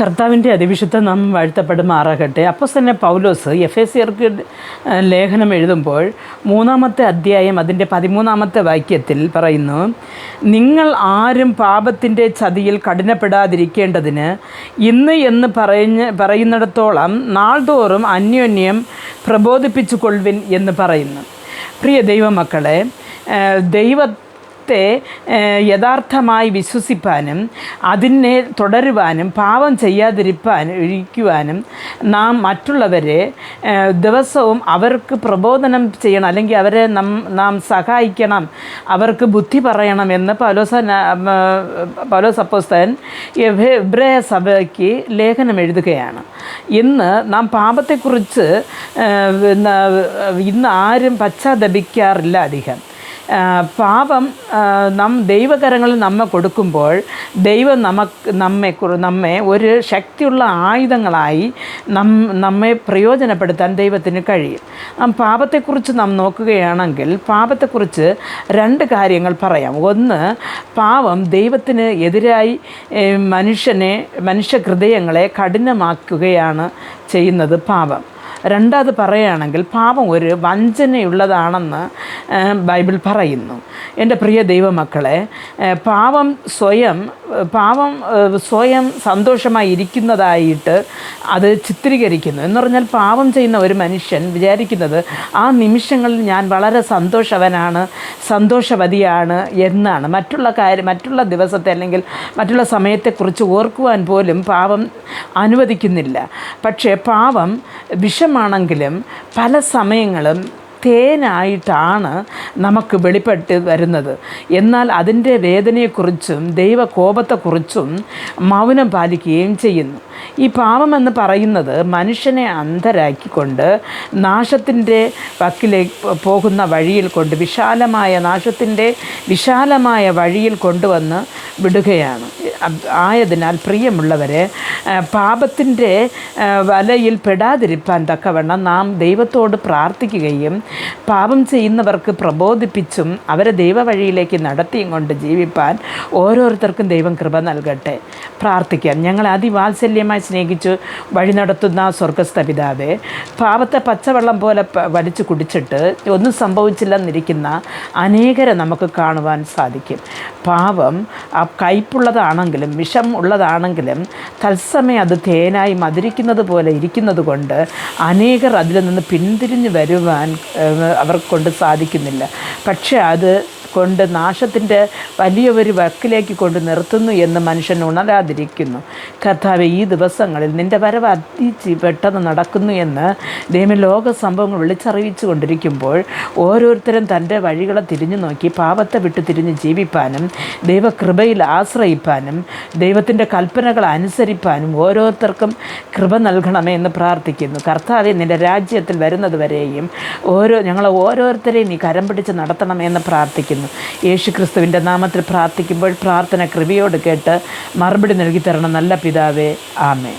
കർത്താവിന്റെ അതിവിശുദ്ധ നാം വാഴ്ത്തപ്പെടുമാറാകട്ടെ. അപ്പോൾ തന്നെ പൗലോസ് എഫ് എ സിയർക്ക് ലേഖനം എഴുതുമ്പോൾ മൂന്നാമത്തെ അധ്യായം അതിന്റെ പതിമൂന്നാമത്തെ വാക്യത്തിൽ പറയുന്നു നിങ്ങൾ ആരും പാപത്തിന്റെ ചതിയിൽ കഠിനപ്പെടാതിരിക്കേണ്ടതിന് ഇന്ന് എന്ന് പറഞ്ഞ് പറയുന്നിടത്തോളം നാൾതോറും അന്യോന്യം പ്രബോധിപ്പിച്ചു കൊള്ളുവിൻ എന്ന് പറയുന്നു. പ്രിയ ദൈവമക്കളെ ഏഹ് ദൈവത്തെ യഥാർത്ഥമായി വിശ്വസിപ്പാനും അതിനെ തുടരുവാനും പാപം ചെയ്യാതിരിപ്പാനും ഇരിക്കുവാനും നാം മറ്റുള്ളവരെ ദിവസവും അവർക്ക് പ്രബോധനം ചെയ്യണം അല്ലെങ്കിൽ അവരെ നം നാം സഹായിക്കണം അവർക്ക് ബുദ്ധി പറയണം എന്ന് പൗലോസ പൗലോസ് അപ്പോസ്തൻ എബ്രഹ സഭയ്ക്ക് ലേഖനം എഴുതുകയാണ്. ഇന്ന് നാം പാപത്തെക്കുറിച്ച് ഇന്ന് ആരും പശ്ചാത്തപിക്കാറില്ല അധികം. പാപം നം ദൈവകരങ്ങളിൽ നമ്മെ കൊടുക്കുമ്പോൾ ദൈവം നമുക്ക് നമ്മെ നമ്മെ ഒരു ശക്തിയുള്ള ആയുധങ്ങളായി നം നമ്മെ പ്രയോജനപ്പെടുത്താൻ ദൈവത്തിന് കഴിയും. പാപത്തെക്കുറിച്ച് നാം നോക്കുകയാണെങ്കിൽ പാപത്തെക്കുറിച്ച് രണ്ട് കാര്യങ്ങൾ പറയാം. ഒന്ന് പാപം ദൈവത്തിന് എതിരായി മനുഷ്യനെ മനുഷ്യ ഹൃദയങ്ങളെ കഠിനമാക്കുകയാണ് ചെയ്യുന്നത് പാപം. രണ്ടാമത് പറയുകയാണെങ്കിൽ പാപം ഒരു വഞ്ചനയുള്ളതാണെന്ന് ബൈബിൾ പറയുന്നു. എന്റെ പ്രിയ ദൈവമക്കളെ പാപം സ്വയം ആ, സ്വയം സന്തോഷമായി ഇരിക്കുന്നതായിട്ട് അത് ചിത്രീകരിക്കുന്നു. എന്ന് പറഞ്ഞാൽ പാവം ചെയ്യുന്ന ഒരു മനുഷ്യൻ വിചാരിക്കുന്നത് ആ നിമിഷങ്ങളിൽ ഞാൻ വളരെ സന്തോഷവനാണ് സന്തോഷവതിയാണ് എന്നാണ്. മറ്റുള്ള കാര്യം മറ്റുള്ള ദിവസത്തെ അല്ലെങ്കിൽ മറ്റുള്ള സമയത്തെക്കുറിച്ച് ഓർക്കുവാൻ പോലും പാവം അനുവദിക്കുന്നില്ല. പക്ഷേ പാവം വിഷമാണെങ്കിലും പല സമയങ്ങളും തേനായിട്ടാണ് നമുക്ക് വെളിപ്പെട്ട് വരുന്നത്. എന്നാൽ അതിന്റെ വേദനയെക്കുറിച്ചും ദൈവകോപത്തെക്കുറിച്ചും മൗനം പാലിക്കുകയും ചെയ്യുന്നു. ഈ പാപം എന്ന് പറയുന്നത് മനുഷ്യനെ അന്ധരാക്കിക്കൊണ്ട് നാശത്തിന്റെ വക്കിലേക്ക് പോകുന്ന വഴിയിൽ കൊണ്ട് വിശാലമായ നാശത്തിന്റെ വിശാലമായ വഴിയിൽ കൊണ്ടുവന്ന് വിടുകയാണ്. ആയതിനാൽ പ്രിയമുള്ളവരെ പാപത്തിന്റെ വലയിൽ പെടാതിരിപ്പാൻ തക്കവണ്ണം നാം ദൈവത്തോട് പ്രാർത്ഥിക്കുകയും പാപം ചെയ്യുന്നവർക്ക് പ്രബോധിപ്പിച്ചും അവരെ ദൈവവഴിയിലേക്ക് നടത്തിയും കൊണ്ട് ജീവിപ്പാൻ ഓരോരുത്തർക്കും ദൈവം കൃപ നൽകട്ടെ. പ്രാർത്ഥിക്കാം. ഞങ്ങൾ അതിവാത്സല്യമായി സ്നേഹിച്ചു വഴി നടത്തുന്ന സ്വർഗസ്ഥ പിതാവെ പാപത്തെ പച്ചവെള്ളം പോലെ വലിച്ചു കുടിച്ചിട്ട് ഒന്നും സംഭവിച്ചില്ലെന്നിരിക്കുന്ന അനേകരെ നമുക്ക് കാണുവാൻ സാധിക്കും. പാപം ആ കയ്പുള്ളതാണെങ്കിലും വിഷം ഉള്ളതാണെങ്കിലും തത്സമയം അത് തേനായി മധുരിക്കുന്നത് പോലെ ഇരിക്കുന്നത് കൊണ്ട് അനേകർ അതിൽ നിന്ന് പിന്തിരിഞ്ഞ് വരുവാൻ അവർക്കൊണ്ട് കൊണ്ട് സാധിക്കുന്നില്ല. പക്ഷേ അത് കൊണ്ട് നാശത്തിന്റെ വലിയ ഒരു വക്കിലേക്ക് കൊണ്ട് നിർത്തുന്നു എന്ന് മനുഷ്യൻ ഉണരാതിരിക്കുന്നു. കർത്താവ് ഈ ദിവസങ്ങളിൽ നിന്റെ വരവ് അതിച്ച് പെട്ടെന്ന് നടക്കുന്നു എന്ന് ദൈവം ലോക സംഭവങ്ങൾ വിളിച്ചറിയിച്ചു കൊണ്ടിരിക്കുമ്പോൾ ഓരോരുത്തരും തന്റെ വഴികളെ തിരിഞ്ഞു നോക്കി പാപത്തെ വിട്ട് തിരിഞ്ഞ് ജീവിപ്പാനും ദൈവകൃപയിൽ ആശ്രയിപ്പാനും ദൈവത്തിന്റെ കൽപ്പനകൾ അനുസരിപ്പാനും ഓരോരുത്തർക്കും കൃപ നൽകണമേ എന്ന് പ്രാർത്ഥിക്കുന്നു. കർത്താവെ നിന്റെ രാജ്യത്തിൽ വരുന്നത് വരെയും ഓരോ ഞങ്ങളെ ഓരോരുത്തരെയും നീ കരം പിടിച്ച് നടത്തണമെന്ന് പ്രാർത്ഥിക്കുന്നു യേശു ക്രിസ്തുവിന്റെ നാമത്തിൽ പ്രാർത്ഥിക്കുമ്പോൾ പ്രാർത്ഥന കൃപയോട് കേട്ട് മറുപടി നൽകി തരണം. നല്ല പിതാവേ ആമേ